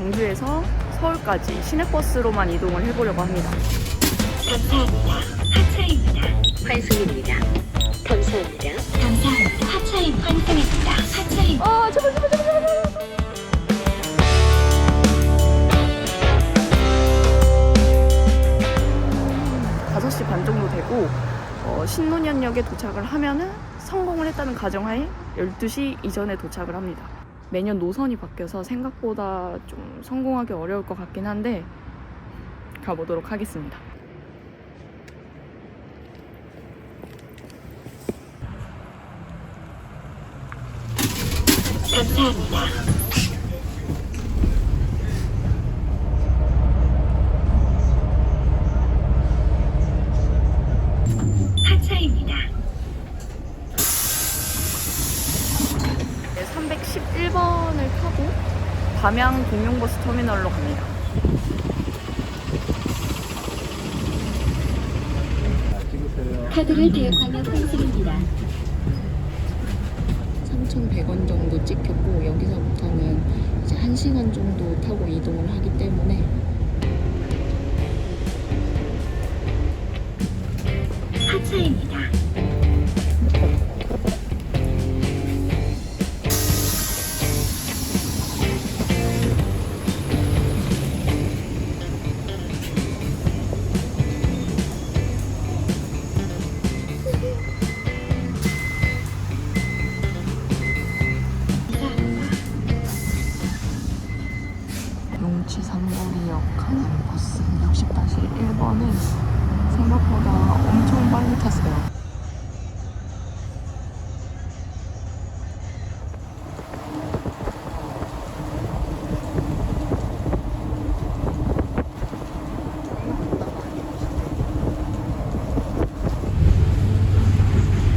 광주에서 서울까지 시내버스로만 이동을 해보려고 합니다. 감사합니다. 하차입니다. 환승입니다. 감사합니다. 감사합니다. 하차입니다. 환승입니다. 하차입니다. 아 제발 제발 제발 제발 제발. 5시 반 정도 되고 어, 신논현역에 도착을 하면은 성공을 했다는 가정하에 12시 이전에 도착을 합니다. 매년 노선이 바뀌어서 생각보다 좀 성공하기 어려울 것 같긴 한데 가보도록 하겠습니다. 감사합니다. 네, 311번을 타고 담양 공용버스 터미널로 갑니다. 카드를 대역하면 환승입니다. 3,100원 정도 찍혔고 여기서부터는 이제 1시간 정도 타고 이동을 하기 때문에 하차입니다. 용치 삼거리역 가는 버스 60-1번은 생각보다 엄청 빨리 탔어요.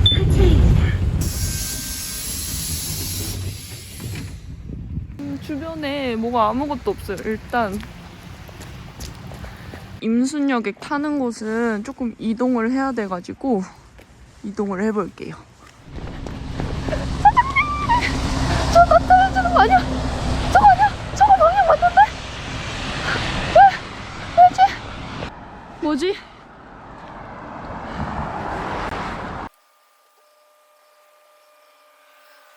하차입니다. 음, 주변에 뭐가 아무것도 없어요. 일단 임순역에 타는 곳은 조금 이동을 해야 돼가지고 이동을 해볼게요. 저나 떨어지는 거 아니야? 저거 아니야? 저거 방향 맞는데? 왜? 뭐지? 뭐지?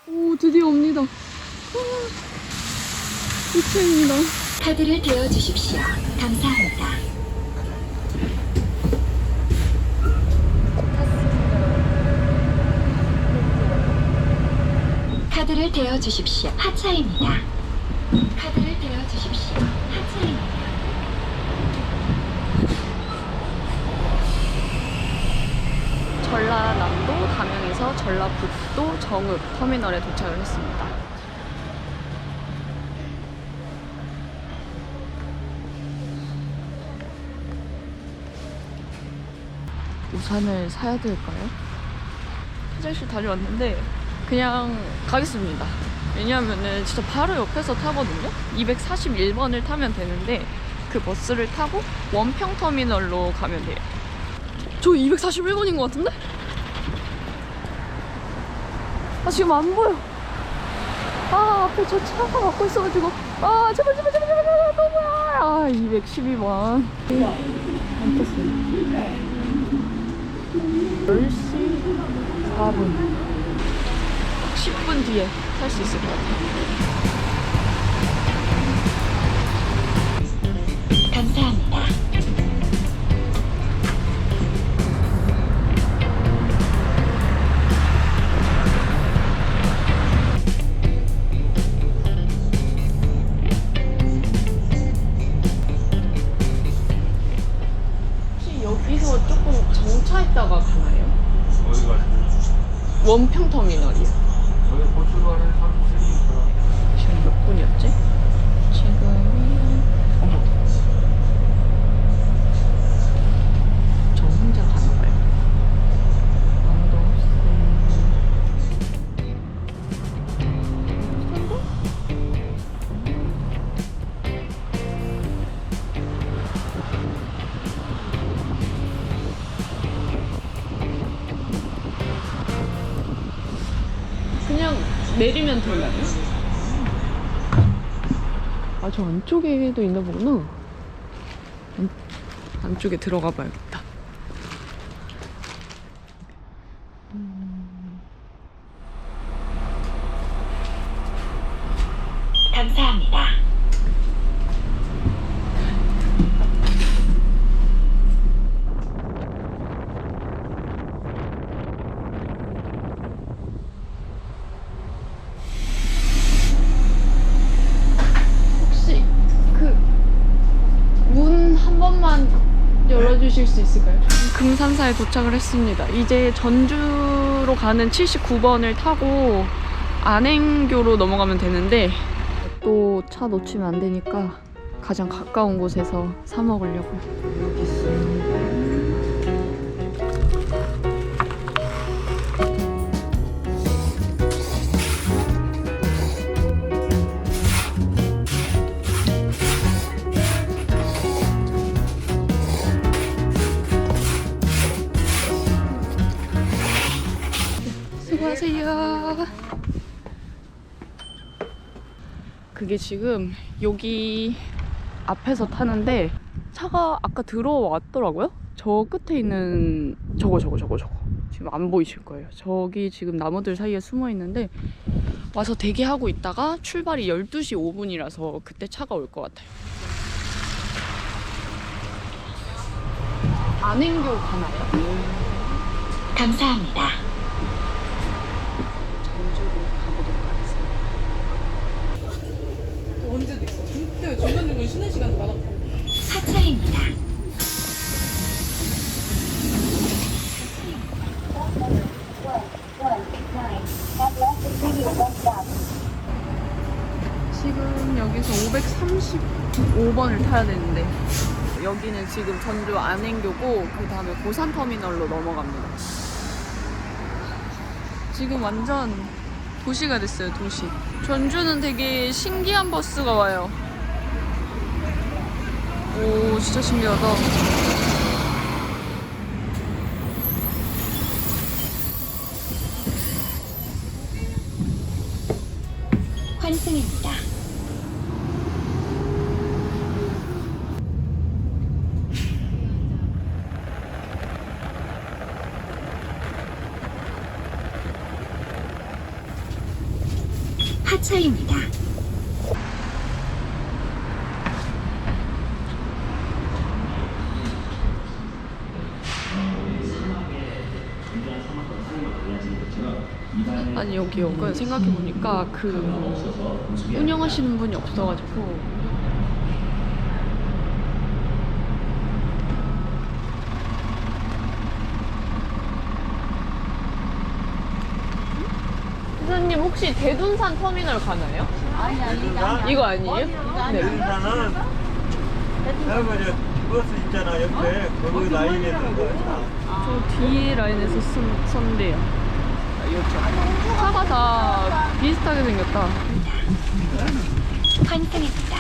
오 드디어 옵니다. 2층입니다. 카드를 대어 주십시오. 감사합니다. 카드를 대어 주십시오. 하차입니다. 카드를 대어 주십시오. 하차입니다. 전라남도 담양에서 전라북도 정읍 터미널에 도착을 했습니다. 우산을 사야 될까요? 화장실 다녀왔는데 그냥 가겠습니다. 왜냐하면은 진짜 바로 옆에서 타거든요. 241번을 타면 되는데 그 버스를 타고 원평 터미널로 가면 돼요. 저 241번인 것 같은데? 아 지금 안 보여. 아 앞에 저 차가 막고 있어가지고 아 제발 제발 제발 제발 제발 너무야. 아 212번. 안 떴어요. 10시 4분. 10분 뒤에 탈수 있을 것 같아요. 내리면 되나요? 아, 저 안쪽에도 있나 보구나. 안, 안쪽에 들어가 봐야겠다. 감사합니다. 혹시 그 문 한 번만 열어주실 수 있을까요? 금산사에 도착을 했습니다. 이제 전주로 가는 79번을 타고 안행교로 넘어가면 되는데 또 차 놓치면 안 되니까 가장 가까운 곳에서 사 먹으려고. 수고하세요. 그게 지금 여기 앞에서 타는데 차가 아까 들어왔더라고요. 저 끝에 있는 저거 저거 저거 저거 지금 안 보이실 거예요. 저기 지금 나무들 사이에 숨어 있는데 와서 대기하고 있다가 출발이 12시 5분이라서 그때 차가 올 것 같아요. 안행교 가나요? 감사합니다. 전주로 가보도록 하겠습니다. 언제도 있어. 중간중간 쉬는 시간도 많았고. 하차입니다. 지금 여기서 535번을 타야 되는데 여기는 지금 전주 안행교고 그 다음에 고산터미널로 넘어갑니다. 지금 완전 도시가 됐어요, 도시. 전주는 되게 신기한 버스가 와요. 오, 진짜 신기하다. 환승입니다. 하차입니다. 기 역은 생각해보니까 그 운영하시는 분이 없어가지고 회장님 혹시 대둔산 터미널 가나요? 아니 아니 아니 이거 아니에요? 네. 대둔산은 여기 저 버스 있잖아 옆에 거기 라인에 있는 거야 저 뒤에 라인에서 쓴, 선대요. 차가 다 비슷하게 생겼다. 환승입니다.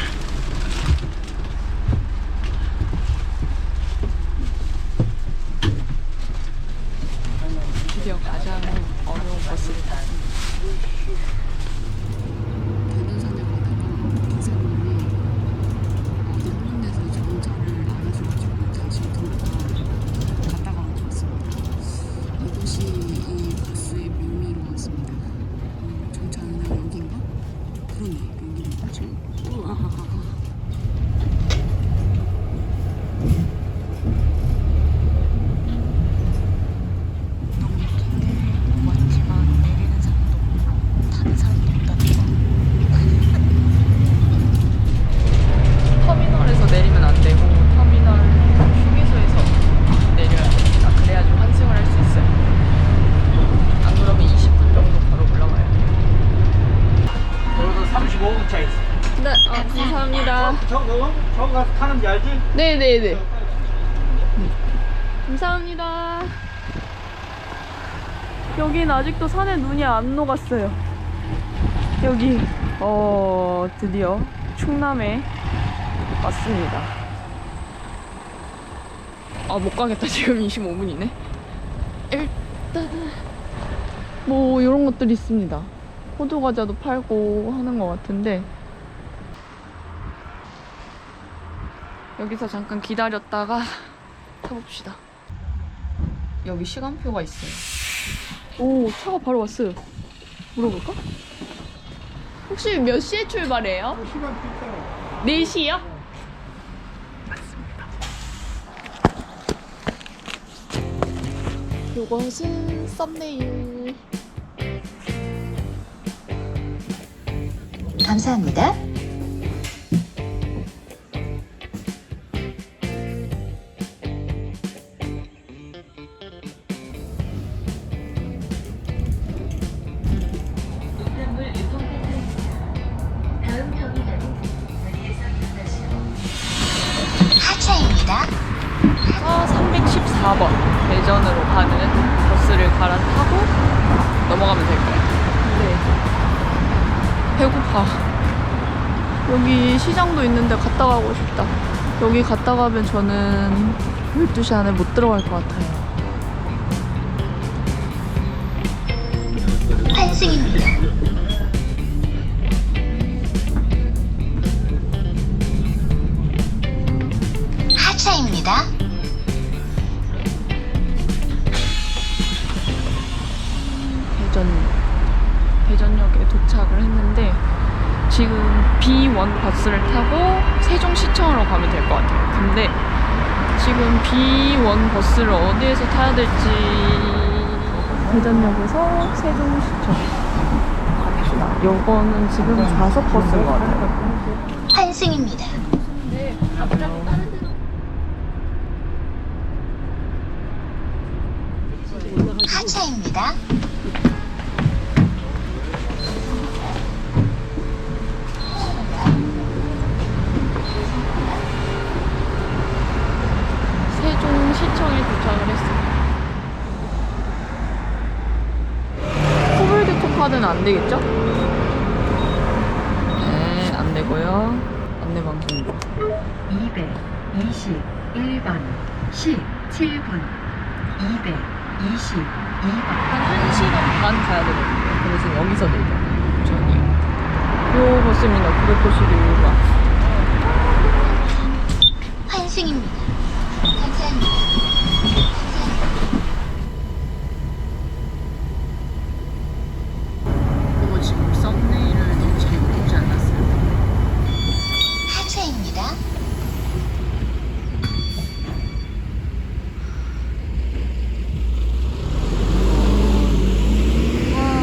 드디어 가장 어려운 버스를 탔습니다. 대둔산에 가다가 기사님이 다른 데서 정차를 안 해줘가지고 다시 돌고 갔다가 왔습니다. 이곳이 이 버스의 묘미인 것 같습니다. 음, 정차는 여긴가? 그러네, 여기인 거죠. 우와. 너무 예쁜데 맞지만 내리는 사람도 없고 타는 사람도 없다는 거. 터미널에서 내리면 안 되고 터미널 휴게소에서 내려야 됩니다. 그래야지 환승을 할 수 있어요. 안 그러면 20분 정도 바로 올라가요. 여기서 35분 차 있어 네, 아, 감사합니다. 저, 너, 저 가서 타는지 알지? 네네네. 감사합니다. 여긴 아직도 산에 눈이 안 녹았어요. 여기, 어, 드디어 충남에 왔습니다. 아, 못 가겠다. 지금 25분이네. 일단은, 뭐, 이런 것들이 있습니다. 호두 과자도 팔고 하는 것 같은데, 여기서 잠깐 기다렸다가 타봅시다. 여기 시간표가 있어요. 오, 차가 바로 왔어요. 물어볼까? 혹시 몇 시에 출발해요? 시간 있잖아. 4시요? 맞습니다. 요것은 썸네일. 감사합니다. 갈아타고 넘어가면 될 거예요. 근데 배고파. 여기 시장도 있는데 갔다 가고 싶다. 여기 갔다 가면 저는 12시 안에 못 들어갈 것 같아요. 하차입니다. B1 버스를 타고 세종시청으로 가면 될 것 같아요. 근데 지금 B1 버스를 어디에서 타야 될지 대전역에서 세종시청 갑시다. 요거는 지금 좌석 버스인 것 같아요. 환승입니다. 하차입니다. 세종시청에 도착을 했어요. 코블 카드는 안 되겠죠? 네, 안 되고요. 안내 방송부. 221번 17분 222번 한 1시간 반 가야 되거든요. 그래서 여기서 내려. 전이. 요 버스입니다. 991번. 환승입니다. 그거 지금 썸네일을 너무 잘 보지 않았어요? 하차입니다.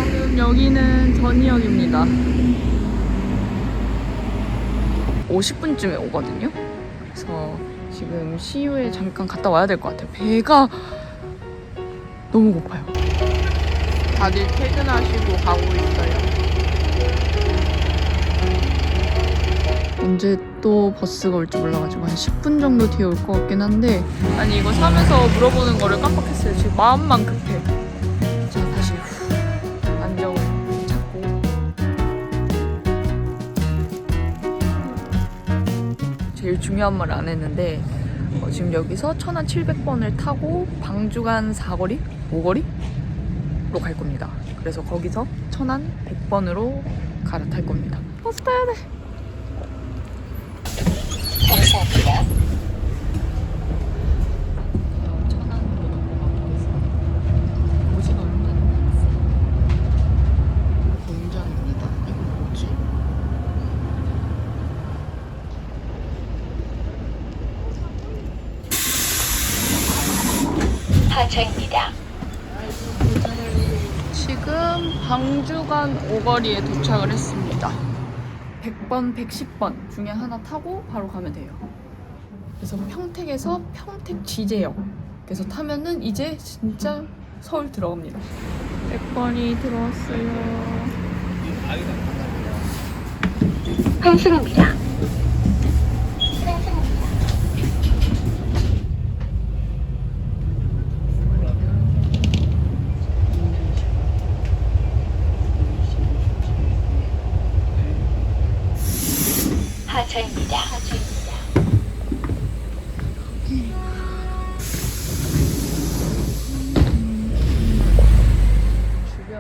지금 여기는 전이역입니다. 50분쯤에 오거든요. 그래서 지금 CU에 잠깐 갔다 와야 될 것 같아요. 배가 너무 고파요. 다들 퇴근하시고 가고 있어요. 언제 또 버스가 올지 몰라가지고 한 10분 정도 뒤에 올 것 같긴 한데 아니 이거 사면서 물어보는 거를 깜빡했어요. 지금 마음만 급해. 중요한 말 안 했는데 어, 지금 여기서 천안 700번을 타고 방주간 사거리? 오거리로 갈 겁니다. 그래서 거기서 천안 100번으로 갈아탈 겁니다. 버스 타야 돼. 감사합니다. 천안으로 넘어가보겠습니다. 오지가 얼마 안 남았어요. 공장입니다. 이거 뭐지? 하차입니다. 지금 방주간 오거리에 도착을 했습니다. 100번, 110번 중에 하나 타고 바로 가면 돼요. 그래서 평택에서 평택 지제역. 그래서 타면은 이제 진짜 서울 들어갑니다. 100번이 들어왔어요. 하차입니다.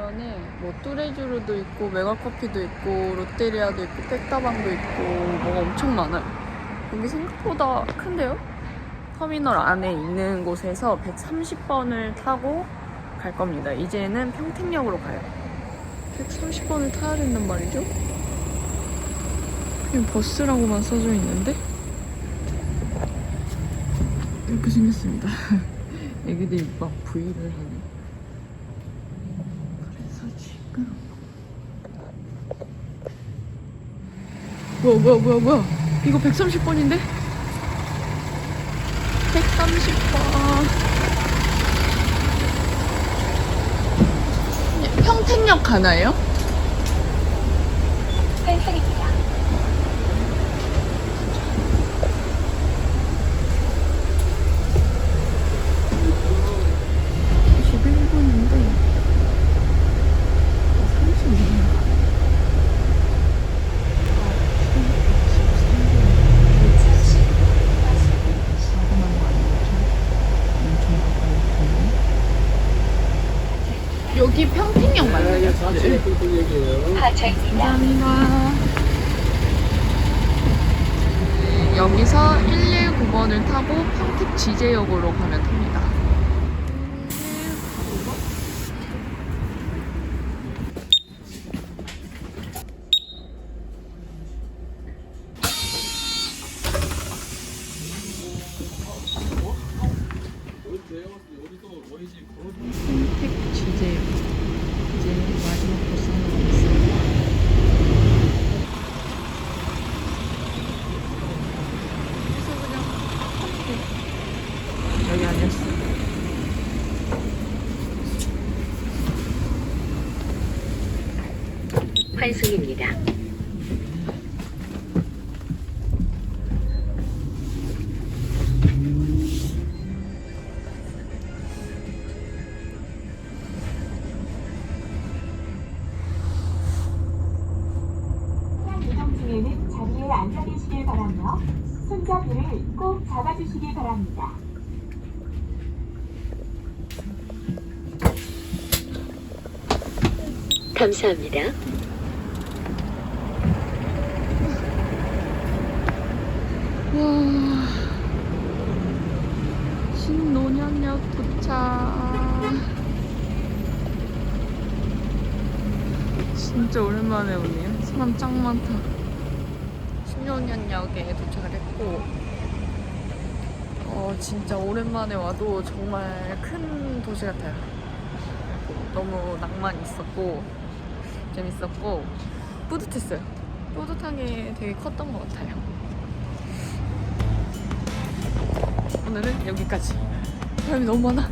주변에 뭐 뚜레쥬르도 있고 메가커피도 있고 롯데리아도 있고 백다방도 있고 뭐가 엄청 많아요. 여기 생각보다 큰데요? 터미널 안에 있는 곳에서 130번을 타고 갈 겁니다. 이제는 평택역으로 가요. 130번을 타야 된단 말이죠? 여기 버스라고만 써져 있는데? 이렇게 생겼습니다. 애기들이 막 브이를 하네. 지금 뭐야 뭐야 뭐야 뭐야 이거 130번인데? 130번 평택역 가나요? 환승입니다. 어, 11분인데 30분 여기 평택역 맞나요? 네. 하차입니다. 네, 여기서 119번을 타고 평택 지제역으로 가면 됩니다. 바라며 손잡이를 꼭 잡아주시기 바랍니다. 감사합니다. 와 신논현역 도착 진짜 오랜만에 오네요 사람 짱 많다 신논현역에 도착을 했고 어 진짜 오랜만에 와도 정말 큰 도시 같아요 너무 낭만 있었고 재밌었고 뿌듯했어요 뿌듯한 게 되게 컸던 것 같아요 오늘은 여기까지. 사람이 너무 많아.